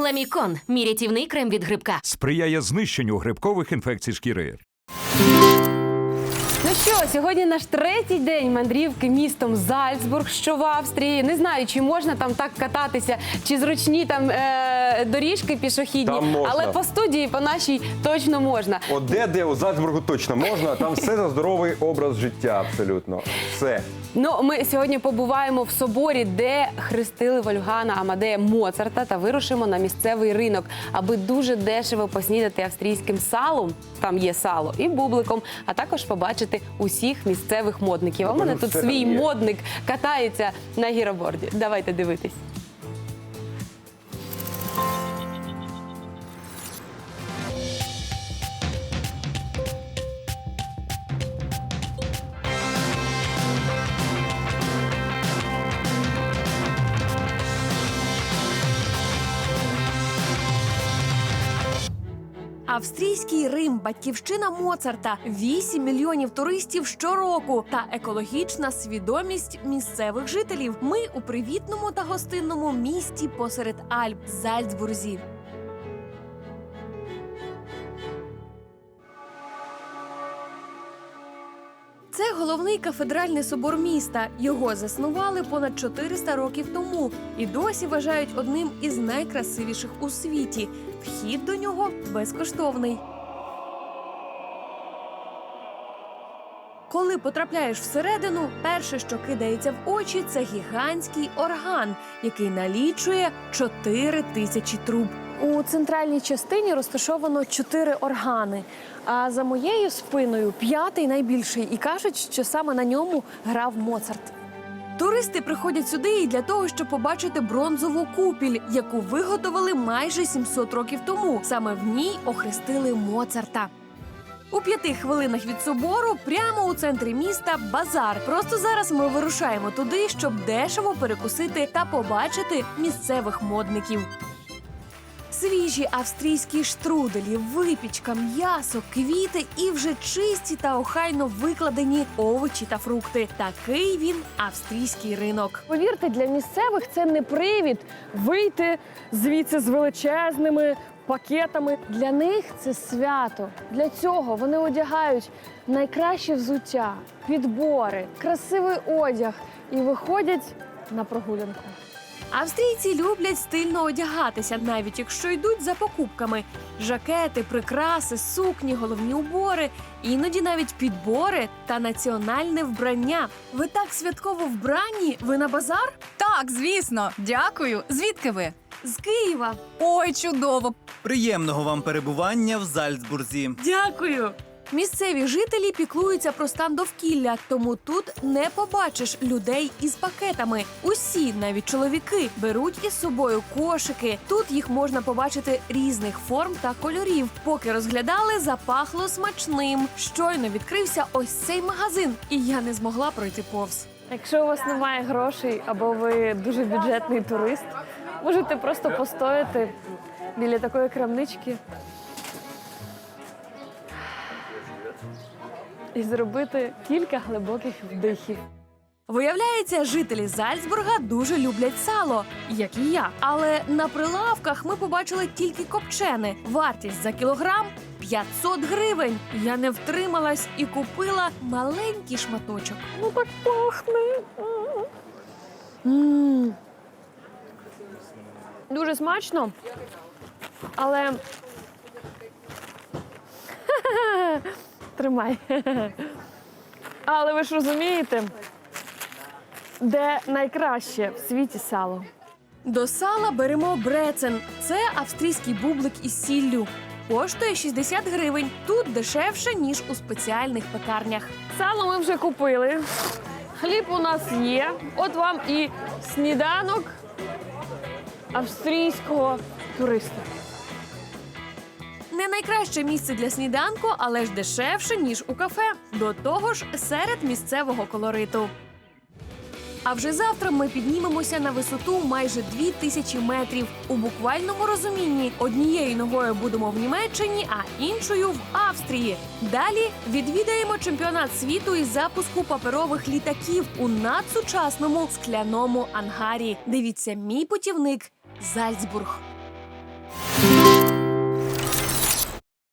Ламікон мій рятівний крем від грибка. Сприяє знищенню грибкових інфекцій шкіри. Ну що, сьогодні наш третій день мандрівки містом Зальцбург, що в Австрії. Не знаю, чи можна там так кататися, чи зручні там е- доріжки пішохідні, Там можна. але по студії, по нашій точно можна. От де, де у Зальцбургу точно можна, там все за здоровий образ життя, абсолютно. Все. Ну, ми сьогодні побуваємо в соборі, де хрестили Вольгана Амадея Моцарта та вирушимо на місцевий ринок, аби дуже дешево поснідати австрійським салом. Там є сало і бубликом, а також побачити усіх місцевих модників. А в мене Ну, тут свій модник катається на гіроборді. Давайте дивитись. Австрійський Рим, батьківщина Моцарта, 8 мільйонів туристів щороку та екологічна свідомість місцевих жителів. Ми у привітному та гостинному місті посеред Альп Зальцбурзі. Головний кафедральний собор міста. Його заснували понад 400 років тому і досі вважають одним із найкрасивіших у світі. Вхід до нього безкоштовний. Коли потрапляєш всередину, перше, що кидається в очі, це гігантський орган, який налічує 4 тисячі труб. У центральній частині розташовано чотири органи. А за моєю спиною п'ятий найбільший, і кажуть, що саме на ньому грав Моцарт. Туристи приходять сюди і для того, щоб побачити бронзову купіль, яку виготовили майже 700 років тому. Саме в ній охрестили Моцарта. У п'яти хвилинах від собору, прямо у центрі міста, базар. Просто зараз ми вирушаємо туди, щоб дешево перекусити та побачити місцевих модників. Свіжі австрійські штруделі, випічка, м'ясо, квіти і вже чисті та охайно викладені овочі та фрукти. Такий він австрійський ринок. Повірте, для місцевих це не привід вийти звідси з величезними пакетами. Для них це свято. Для цього вони одягають найкраще взуття, підбори, красивий одяг і виходять на прогулянку. Австрійці люблять стильно одягатися, навіть якщо йдуть за покупками. Жакети, прикраси, сукні, головні убори, іноді навіть підбори та національне вбрання. Ви так святково вбрані? Ви на базар? Так, звісно, дякую. Звідки ви? З Києва. Ой, чудово. Приємного вам перебування в Зальцбурзі. Дякую. Місцеві жителі піклуються про стан довкілля, тому тут не побачиш людей із пакетами. Усі, навіть чоловіки, беруть із собою кошики. Тут їх можна побачити різних форм та кольорів. Поки розглядали, запахло смачним. Щойно відкрився ось цей магазин, і я не змогла пройти повз. Якщо у вас немає грошей або ви дуже бюджетний турист, можете просто постояти біля такої крамнички і зробити кілька глибоких вдихів. Виявляється, жителі Зальцбурга дуже люблять сало, як і я. Але на прилавках ми побачили тільки копчене. Вартість за кілограм 500 гривень. Я не втрималась і купила маленький шматочок. Ну так пахне. М. Дуже смачно, але. Тримай. Але ви ж розумієте, де найкраще в світі сало. До сала беремо брецен. Це австрійський бублик із сіллю. Коштує 60 гривень. Тут дешевше, ніж у спеціальних пекарнях. Сало ми вже купили. Хліб у нас є. От вам і сніданок австрійського туриста. Не найкраще місце для сніданку, але ж дешевше, ніж у кафе. До того ж, серед місцевого колориту. А вже завтра ми піднімемося на висоту майже дві тисячі метрів. У буквальному розумінні однією ногою будемо в Німеччині, а іншою в Австрії. Далі відвідаємо чемпіонат світу із запуску паперових літаків у надсучасному скляному ангарі. Дивіться, мій путівник Зальцбург.